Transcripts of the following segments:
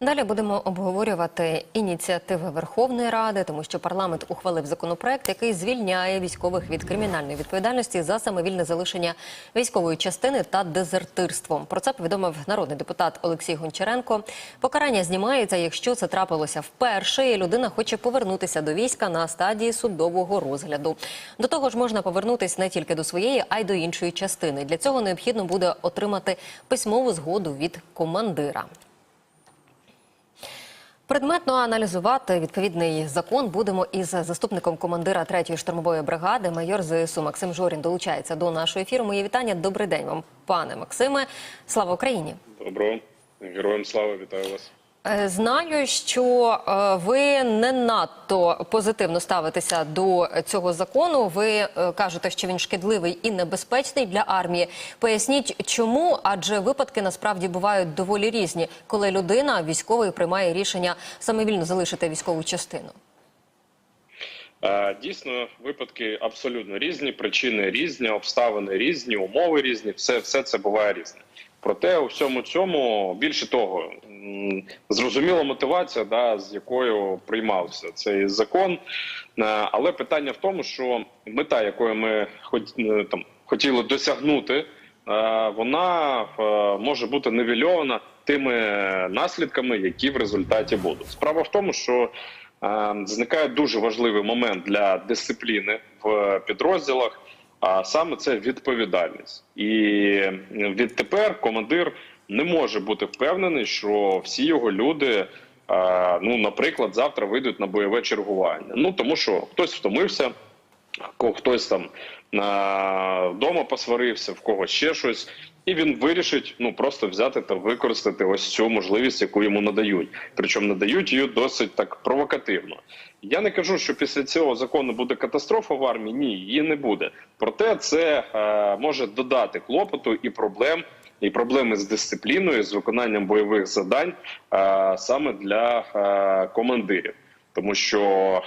Далі будемо обговорювати ініціативи Верховної Ради, тому що парламент ухвалив законопроект, який звільняє військових від кримінальної відповідальності за самовільне залишення військової частини та дезертирством. Про це повідомив народний депутат Олексій Гончаренко. Покарання знімається, якщо це трапилося вперше, і людина хоче повернутися до війська на стадії судового розгляду. До того ж, можна повернутися не тільки до своєї, а й до іншої частини. Для цього необхідно буде отримати письмову згоду від командира. Предметно аналізувати відповідний закон будемо із заступником командира 3-ї штурмової бригади, майор ЗСУ Максим Жорін долучається до нашого ефіру. Мої вітання. Добрий день вам, пане Максиме. Слава Україні! Доброго. Героям слава, вітаю вас. Е, Знаю, що е, ви не надто позитивно ставитеся до цього закону. Ви е, кажете, що він шкідливий і небезпечний для армії. Поясніть, чому? Адже випадки насправді бувають доволі різні, коли людина військовий приймає рішення самовільно залишити військову частину. Дійсно, випадки абсолютно різні, причини різні, обставини різні, умови різні. Все, все це буває різне. Проте у всьому цьому більше того, зрозуміла мотивація, да, з якою приймався цей закон. Е, Але питання в тому, що мета, якої ми е, там хотіли досягнути, е, вона може бути нивельована тими наслідками, які в результаті будуть. Справа в тому, що зникає дуже важливий момент для дисципліни в підрозділах. А саме це відповідальність, і відтепер командир не може бути впевнений, що всі його люди, е, ну наприклад, завтра вийдуть на бойове чергування. Ну тому що хтось втомився, хтось там на вдома посварився, в когось ще щось, і він вирішить ну просто взяти та використати ось цю можливість, яку йому надають. Причому надають її досить так провокативно. Я не кажу, що після цього закону буде катастрофа в армії. Ні, її не буде. Проте це е, може додати клопоту і проблем. І проблеми з дисципліною, з виконанням бойових завдань е, саме для е, командирів. Тому що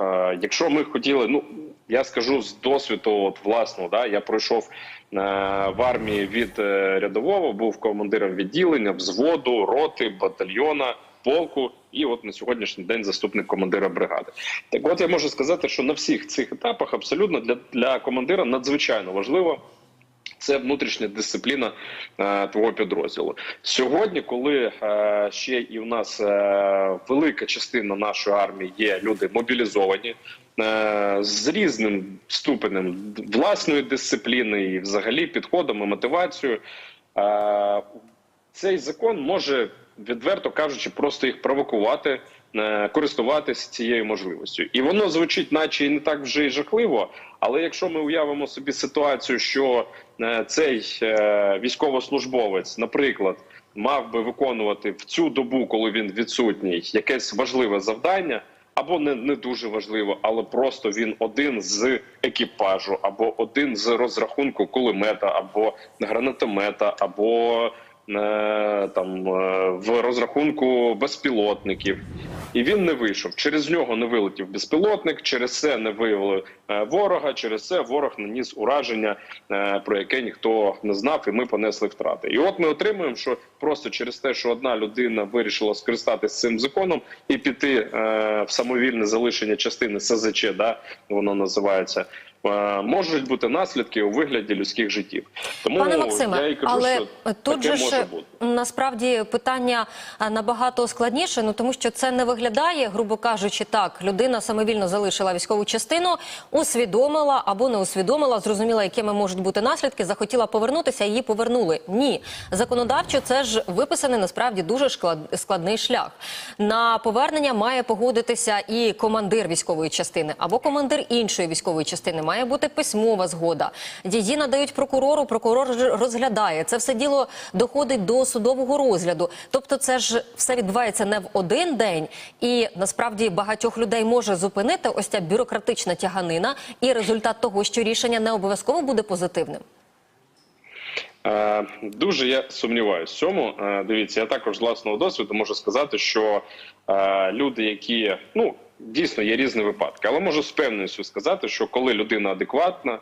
е, якщо ми хотіли, ну я скажу з досвіду, от власного, да, я пройшов в армії від рядового, був командиром відділення, взводу, роти, батальйона, полку, і от на сьогоднішній день заступник командира бригади. Так, от я можу сказати, що на всіх цих етапах абсолютно для, для командира надзвичайно важливо. Це внутрішня дисципліна е, твого підрозділу сьогодні, коли е, ще і в нас е, велика частина нашої армії є люди мобілізовані з різним ступенем власної дисципліни і взагалі підходом і мотивацією. Цей закон може відверто кажучи, просто їх провокувати, е, користуватися цією можливістю, і воно звучить, наче і не так вже й жахливо. Але якщо ми уявимо собі ситуацію, що е, цей е, військовослужбовець, наприклад, мав би виконувати в цю добу, коли він відсутній, якесь важливе завдання. Або не, не дуже важливо, але просто він один з екіпажу, або один з розрахунку кулемета, або гранатомета, або е, там в розрахунку безпілотників, і він не вийшов. Через нього не вилетів безпілотник, через це не виявили е, ворога. Через це ворог наніс ураження, е, про яке ніхто не знав, і ми понесли втрати. І от ми отримуємо, що просто через те, що одна людина вирішила скористатися цим законом і піти е, в самовільне залишення частини СЗЧ, да воно називається. Можуть бути наслідки у вигляді людських життів, тому Пане я і кажу, але що тут таке же може бути. насправді питання набагато складніше, ну тому що це не виглядає, грубо кажучи, так. Людина самовільно залишила військову частину, усвідомила або не усвідомила, зрозуміла, якими можуть бути наслідки, захотіла повернутися, її повернули. Ні, законодавчо це ж виписаний насправді дуже складний шлях. На повернення має погодитися і командир військової частини або командир іншої військової частини. Має бути письмова згода. Її надають прокурору. Прокурор розглядає це все діло доходить до судового розгляду. Тобто, це ж все відбувається не в один день, і насправді багатьох людей може зупинити ось ця бюрократична тяганина, і результат того, що рішення не обов'язково буде позитивним. Е, Дуже я сумніваюся в цьому. Е, Дивіться, я також з власного досвіду можу сказати, що е, люди, які ну дійсно є різні випадки, але можу з певністю сказати, що коли людина адекватна,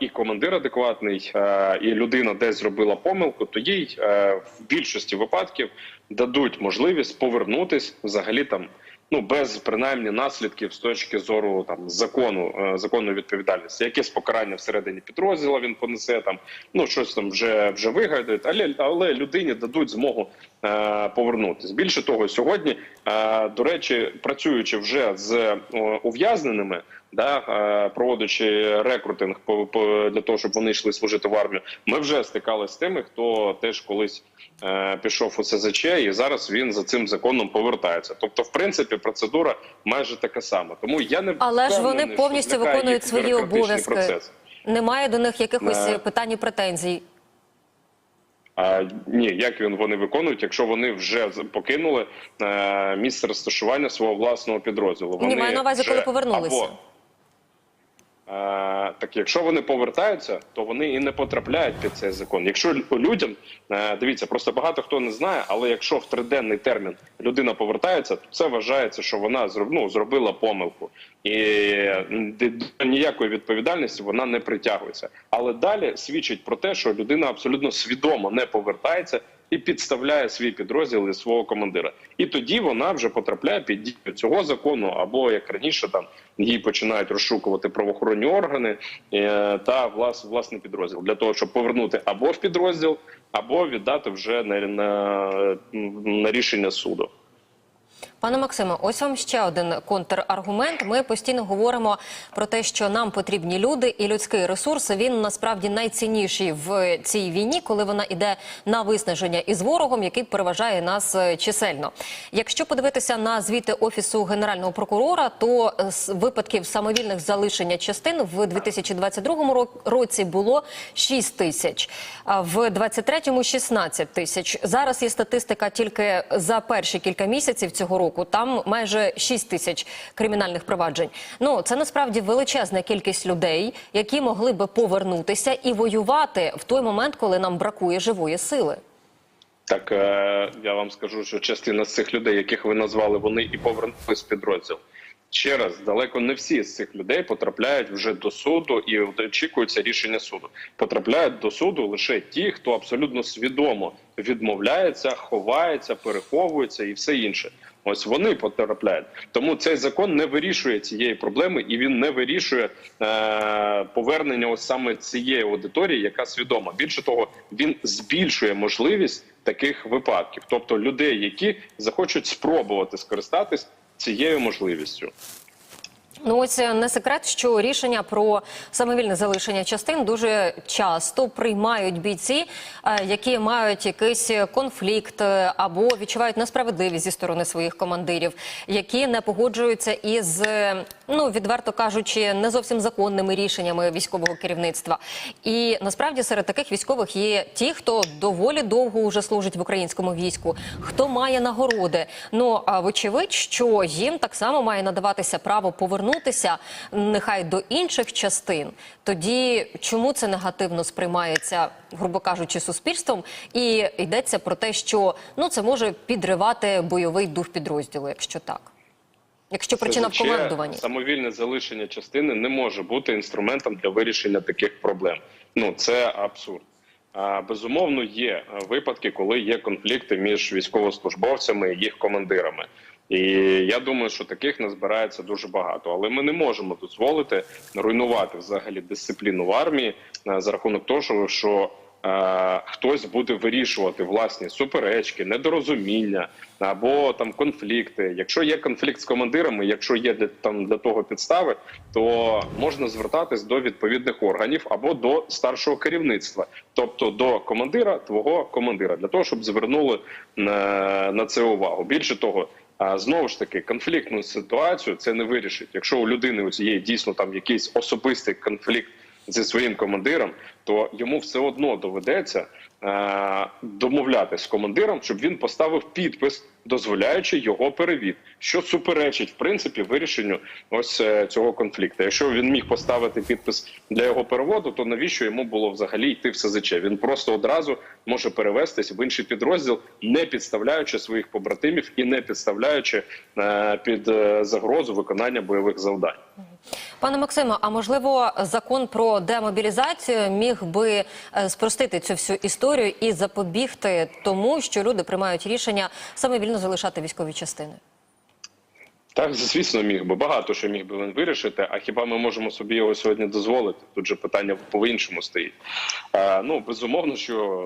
і командир адекватний, е, і людина десь зробила помилку, то їй е, в більшості випадків дадуть можливість повернутись взагалі там. Ну, без принаймні наслідків з точки зору там закону е, законної відповідальності, якесь покарання всередині підрозділу він понесе там, ну щось там вже вже вигадають, але але людині дадуть змогу е, повернутись. Більше того, сьогодні е, до речі, працюючи вже з е, ув'язненими, да е, проводячи рекрутинг для того, щоб вони йшли служити в армію, ми вже стикалися з тими, хто теж колись е, пішов у СЗЧ, і зараз він за цим законом повертається. Тобто, в принципі, процедура майже така сама. Тому я не Але ж вони повністю виконують свої обов'язки. процес. Немає до них якихось Не. питань і претензій. А ні, як він вони виконують, якщо вони вже покинули е, місце розташування свого власного підрозділу? Вони Ні, маю на увазі, вже коли повернулися. Або, е, так, якщо вони повертаються, то вони і не потрапляють під цей закон. Якщо людям е, дивіться, просто багато хто не знає, але якщо в триденний термін людина повертається, то це вважається, що вона ну, зробила помилку, і до ніякої відповідальності вона не притягується. Але далі свідчить про те, що людина абсолютно свідомо не повертається. І підставляє свій підрозділ і свого командира, і тоді вона вже потрапляє під дію цього закону, або як раніше там її починають розшукувати правоохоронні органи е, та влас, власний підрозділ для того, щоб повернути або в підрозділ, або віддати вже на, на, на рішення суду. Пане Максиме, ось вам ще один контраргумент. Ми постійно говоримо про те, що нам потрібні люди і людський ресурс. Він насправді найцінніший в цій війні, коли вона йде на виснаження із ворогом, який переважає нас е, чисельно. Якщо подивитися на звіти офісу генерального прокурора, то е, з випадків самовільних залишення частин в 2022 ро- році було 6 тисяч, а в 23-му 16 тисяч. Зараз є статистика тільки за перші кілька місяців цього року. Там майже 6 тисяч кримінальних проваджень. Ну це насправді величезна кількість людей, які могли би повернутися і воювати в той момент, коли нам бракує живої сили. Так е, я вам скажу, що частина з цих людей, яких ви назвали, вони і повернулись підрозділ. Ще раз, далеко не всі з цих людей потрапляють вже до суду і очікується рішення суду. Потрапляють до суду лише ті, хто абсолютно свідомо відмовляється, ховається, переховується і все інше. Ось вони потрапляють. Тому цей закон не вирішує цієї проблеми, і він не вирішує е, повернення ось саме цієї аудиторії, яка свідома. Більше того, він збільшує можливість таких випадків, тобто людей, які захочуть спробувати скористатись цією можливістю. Ну ось е, не секрет, що рішення про самовільне залишення частин дуже часто приймають бійці, е, які мають якийсь конфлікт е, або відчувають несправедливість зі сторони своїх командирів, які не погоджуються із, ну відверто кажучи, не зовсім законними рішеннями військового керівництва. І насправді серед таких військових є ті, хто доволі довго вже служить в українському війську, хто має нагороди. Ну а вочевидь, що їм так само має надаватися право повернутися, нехай до інших частин. Тоді чому це негативно сприймається, грубо кажучи, суспільством, і йдеться про те, що ну це може підривати бойовий дух підрозділу, якщо так. Якщо причина в командуванні. самовільне залишення частини не може бути інструментом для вирішення таких проблем. Ну це абсурд. Безумовно, є е, випадки, коли є конфлікти між військовослужбовцями і їх командирами. І я думаю, що таких назбирається дуже багато. Але ми не можемо дозволити руйнувати взагалі дисципліну в армії е, за рахунок того, що хтось буде вирішувати власні суперечки, недорозуміння або там конфлікти. Якщо є конфлікт з командирами, якщо є для там для того підстави, то можна звертатись до відповідних органів або до старшого керівництва, тобто до командира твого командира, для того, щоб звернули на, на це увагу. Більше того. А знову ж таки, конфліктну ситуацію це не вирішить. Якщо у людини є дійсно там якийсь особистий конфлікт зі своїм командиром, то йому все одно доведеться е, домовлятися з командиром, щоб він поставив підпис, дозволяючи його перевід, що суперечить в принципі вирішенню ось е, цього конфлікту. Якщо він міг поставити підпис для його переводу, то навіщо йому було взагалі йти в СЗЧ? Він просто одразу може перевестись в інший підрозділ, не підставляючи своїх побратимів і не підставляючи е, під е, загрозу виконання бойових завдань. Пане Максиме, а можливо, закон про демобілізацію міг би е, спростити цю всю історію і запобігти тому, що люди приймають рішення самовільно залишати військові частини? Так, звісно, міг би багато що міг би він вирішити. А хіба ми можемо собі його сьогодні дозволити? Тут же питання по-іншому стоїть. А, ну безумовно, що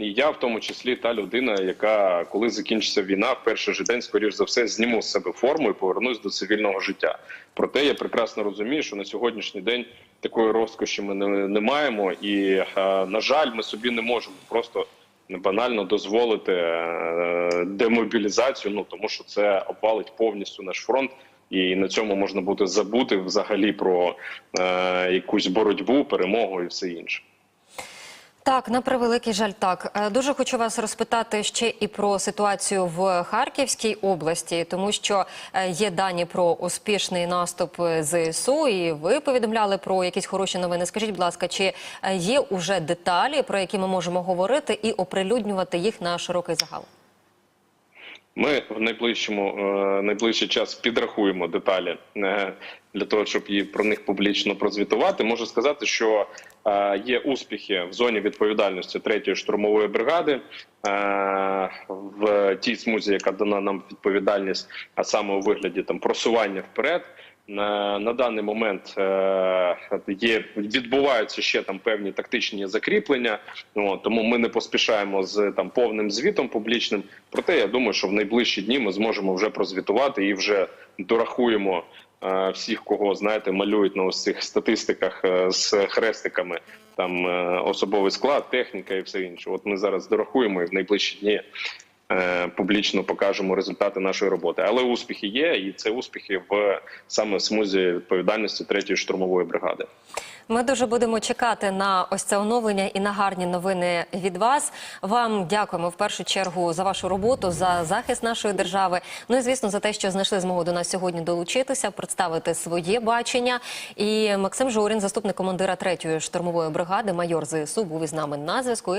і я, в тому числі, та людина, яка коли закінчиться війна, в перший же день, скоріш за все, зніму з себе форму і повернусь до цивільного життя. Проте я прекрасно розумію, що на сьогоднішній день такої розкоші ми не, не маємо, і на жаль, ми собі не можемо просто банально дозволити е, демобілізацію. Ну тому що це обвалить повністю наш фронт. І на цьому можна буде забути взагалі про е, якусь боротьбу, перемогу і все інше. Так, на превеликий жаль, так Е, дуже хочу вас розпитати ще і про ситуацію в Харківській області, тому що е, є дані про успішний наступ ЗСУ, і ви повідомляли про якісь хороші новини. Скажіть, будь ласка, чи е, є уже деталі, про які ми можемо говорити і оприлюднювати їх на широкий загал? Ми в найближчому е, найближчий час підрахуємо деталі е, для того, щоб її про них публічно прозвітувати. Можу сказати, що е, є успіхи в зоні відповідальності третьої штурмової бригади в тій смузі, яка дана нам відповідальність, а саме у вигляді там просування вперед. На, даний момент е, є відбуваються ще там певні тактичні закріплення. Ну, тому ми не поспішаємо з там повним звітом публічним. Проте я думаю, що в найближчі дні ми зможемо вже прозвітувати і вже дорахуємо е, всіх, кого знаєте, малюють на ось цих статистиках е, з хрестиками. Там особовий склад, техніка і все інше. От ми зараз дорахуємо і в найближчі дні публічно покажемо результати нашої роботи. Але успіхи є, і це успіхи в саме смузі відповідальності третьої штурмової бригади. Ми дуже будемо чекати на ось це оновлення і на гарні новини від вас. Вам дякуємо в першу чергу за вашу роботу, за захист нашої держави. Ну і звісно за те, що знайшли змогу до нас сьогодні долучитися, представити своє бачення. І Максим Жорін, заступник командира третьої штурмової бригади, майор ЗСУ, був із нами на зв'язку.